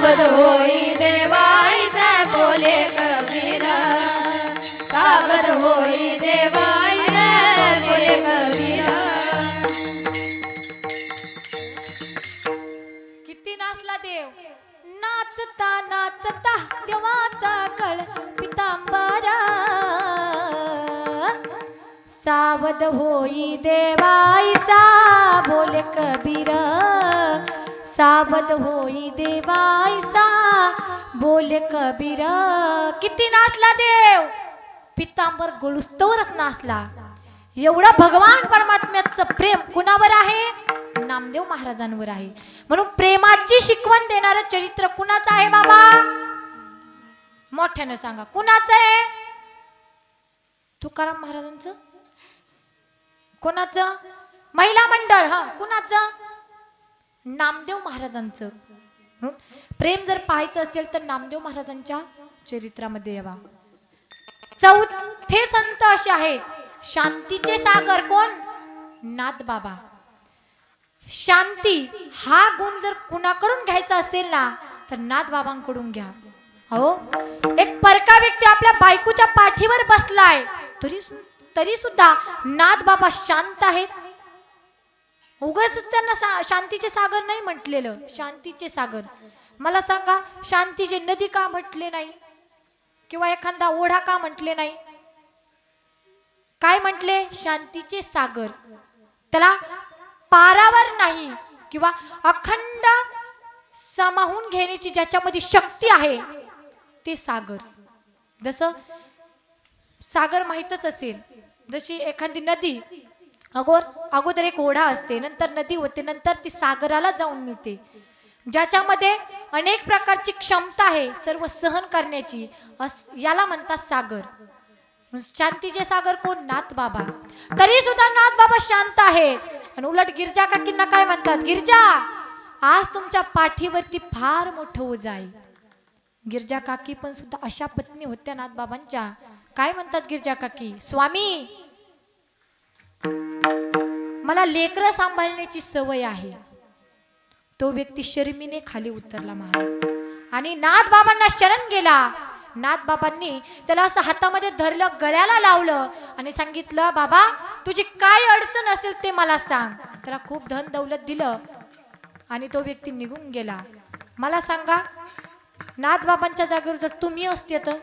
सावध होई देवाईचा किती नाचला देव? नाचता नाचता देवाचा कळ पितांबरा. सावध होई देवाईचा बोले कबीर. गळुस्तवरच नाचला. एवढं भगवान परमात्म्याचं प्रेम कुणावर आहे? नामदेव महाराजांवर आहे. म्हणून प्रेमाची शिकवण देणारं चरित्र कुणाचं आहे बाबा? मोठ्यानं सांगा कुणाचं आहे? तुकाराम महाराजांचं? कोणाचं? महिला मंडळ हा कुणाचं? नामदेव महाराजांचं. प्रेम जर पाहायचं असेल तर नामदेव महाराजांच्या चरित्रामध्ये यावा. चौथे संत असे आहेत. शांतीचे सागर कोण? नाथ बाबा शांती हा गुण जर कुणाकडून घ्यायचा असेल ना तर नाथ बाबांकडून घ्या. हो एक परका व्यक्ती आपल्या बायकोच्या पाठीवर बसलाय तरी तरी सुद्धा नाथ बाबा शांत आहेत उगाच त्यांना सा- शांतीचे सागर नाही म्हटलेलं. शांतीचे सागर. मला सांगा शांतीचे नदी का म्हटले नाही? किंवा एखादा ओढा का म्हटले नाही? काय म्हटले? शांतीचे सागर. त्याला पारावर नाही किंवा अखंड सामावून घेण्याची ज्याच्यामध्ये शक्ती आहे ते सागर. जसं सागर माहीतच असेल जशी एखादी नदी अगोर अगोदर एक ओढा असते नंतर नदी होते नंतर ती सागराला जाऊन मिळते. ज्याच्यामध्ये अनेक प्रकारची क्षमता आहे सर्व सहन करण्याची. याला म्हणतात सागर. शांतीचे सागर कोण? नाथ बाबा. तरी सुद्धा नाथ बाबा शांत आहेत आणि उलट गिरजा काकींना काय म्हणतात? गिरजा आज तुमच्या पाठीवरती फार मोठं ओझ आहे. गिरजा काकी पण सुद्धा अशा पत्नी होत्या नाथ बाबांच्या. काय म्हणतात गिरजा काकी? स्वामी मला लेकरं सांभाळण्याची सवय आहे. तो व्यक्ती शर्मीने खाली उतरला महाराज. आणि नाथ बाबांना शरण गेला. नाथ बाबांनी त्याला असं हातामध्ये धरलं गळ्याला लावलं आणि सांगितलं बाबा तुझी काय अडचण असेल ते मला सांग. त्याला खूप धन दौलत दिलं आणि तो व्यक्ती निघून गेला. मला सांगा नाथ बाबांच्या जागेवर जर तुम्ही असते तर?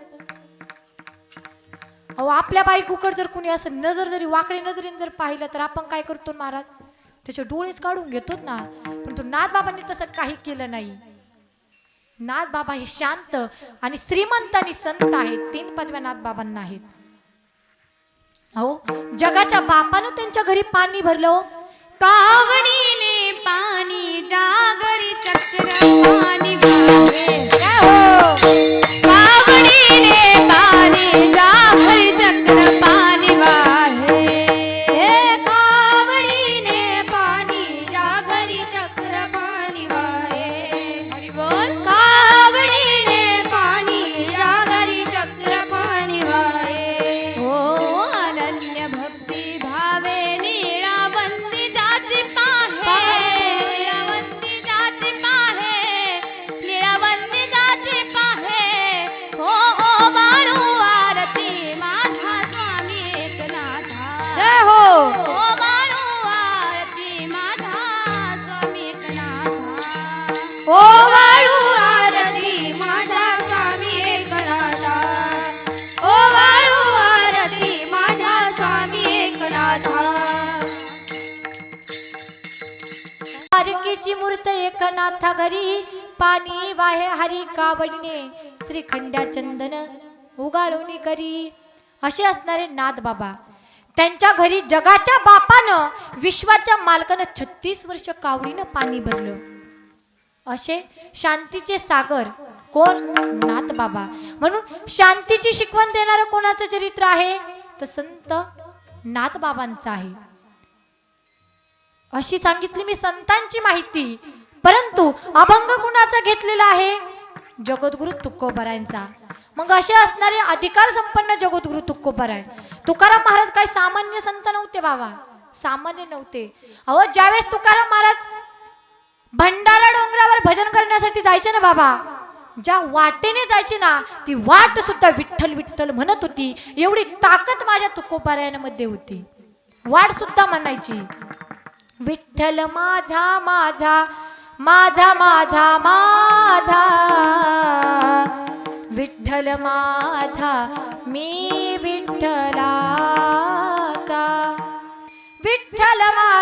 अहो आपल्या बायकोकडे जर कुणी असं नजर जरी वाकडी नजरेने जर पाहिलं तर आपण काय करतो महाराज? त्याचे डोळेच काढून घेतो ना. पण तो नाथ बाबांनी तसं काही केलं नाही. नाथ बाबा हे शांत आणि श्रीमंत आणि संत आहेत. तीन पदव्या नाथ बाबांना आहेत. अहो जगाच्या बापानं त्यांच्या घरी पाणी भरलं हो. कावडीने पाणी जागरी चक्र पाणी वाहे. पारकीची मूर्त एकनाथा घरी पाणी वाहे हरी कावडीने. श्रीखंड्या चंदन उगाळून करी. असे असणारे नाथ बाबा त्यांच्या घरी जगाच्या बापानं विश्वाच्या मालकानं छत्तीस वर्ष कावडीनं पाणी भरलं. असे शांतीचे सागर. कोण? नाथ बाबा. म्हणून शांतीची शिकवण देणारं कोणाचं चरित्र आहे? तर संत नाथ बाबांचं आहे. अशी सांगितली मी संतांची माहिती. परंतु अभंग कुणाचा घेतलेला आहे? जगद्गुरु तुकोबरायांचा. मग असे असणारे अधिकार संपन्न जगद्गुरु तुकोबराय. तुकाराम महाराज काय सामान्य संत नव्हते बाबा. सामान्य नव्हते. अहो ज्यावेळेस तुकाराम महाराज भंडारा डोंगरावर भजन करण्यासाठी जायचे ना बाबा? ज्या वाटेने जायची ना ती वाट सुद्धा विठ्ठल विठ्ठल म्हणत होती. एवढी ताकद माझ्या तुकोपारायणामध्ये होती. वाट सुद्धा म्हणायची. विठ्ठल माझा माझा माझा माझा माझा. विठ्ठल माझा मी विठ्ठलाचा. विठ्ठल माझा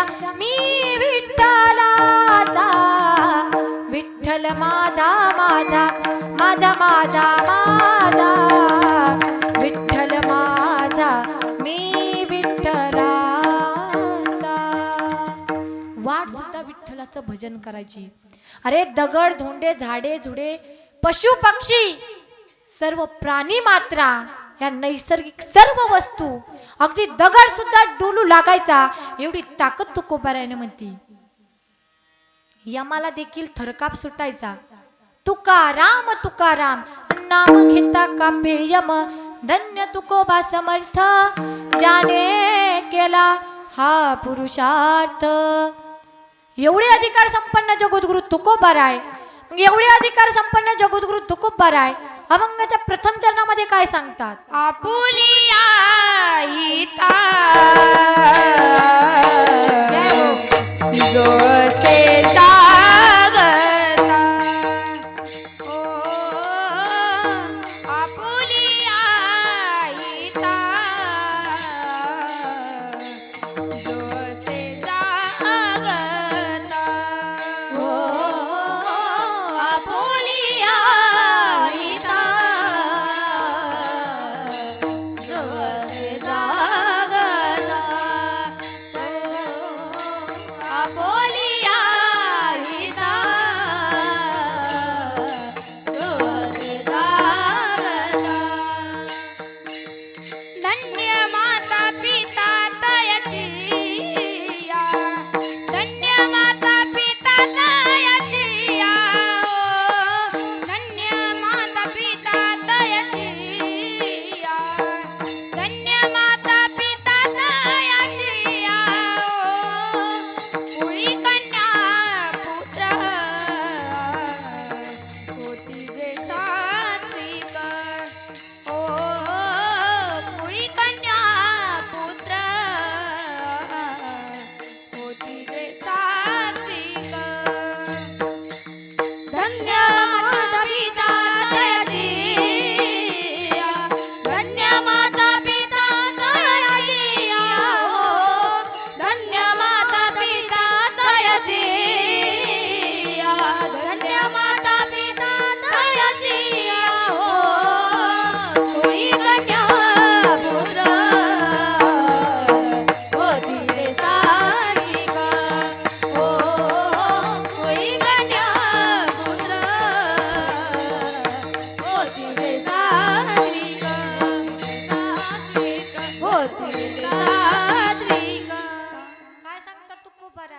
माझा मी विठ्ठलाचा विठ्ठल माझा माझा माझा माझा माझा. विठ्ठल माझा मी विठ्ठलाचा. वाट सुद्धा विठ्ठलाचं भजन करायची. अरे दगड धोंडे झाडे झुडे पशु पक्षी सर्व प्राणी मात्रा. या नैसर्गिक सर्व वस्तू. अगदी दगड सुद्धा डोलू लागायचा. एवढी ताकद तुकोबारायने म्हणती. यमाला देखील थरकाप सुटायचा. तुकाराम तुकाराम नाम घेता कापे यम. धन्य तुकोबा समर्थ. ज्याने केला हा पुरुषार्थ. एवढे अधिकार संपन्न जगद्गुरु तुकोबाराय आहे मग एवढे अधिकार संपन्न जगद्गुरु तुकोबाराय आहे अभंगाच्या प्रथम चरणामध्ये काय सांगतात? आपुलिया